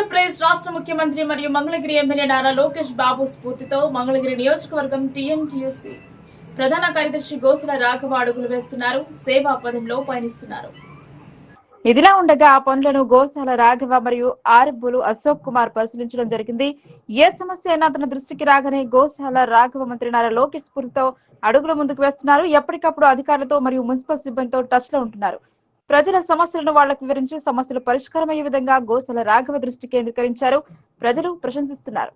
ముఖ్యమంత్రి మరియు మంగళగిరి ఎమ్మెల్యే నారా లోకేష్ బాబు స్ఫూర్తితో మంగళగిరి నియోజకవర్గం టీఎంటీయూసీ ప్రధాన కార్యదర్శి గోసుల రాఘవ అడుగులు వేస్తున్నారు. సేవా పదంలో పయనిస్తున్నారు. ఇదిలా ఉండగా ఆ పనులను గోశాల రాఘవ మరియు ఆర్ఎఫ్ఓలు అశోక్ కుమార్ పరిశీలించడం జరిగింది. ఏ సమస్య అయినా తన దృష్టికి రాగానే గోశాల రాఘవ మంత్రి నారా లోకేష్ స్ఫూర్తితో అడుగులు ముందుకు వేస్తున్నారు. ఎప్పటికప్పుడు అధికారులతో మరియు మున్సిపల్ సిబ్బందితో టచ్లో ఉంటున్నారు. ప్రజల సమస్యలను వాళ్ళకు వివరించి సమస్యలు పరిష్కారమయ్యే విధంగా గోసల రాఘవ దృష్టి కేంద్రీకరించారు. ప్రజలు ప్రశంసిస్తున్నారు.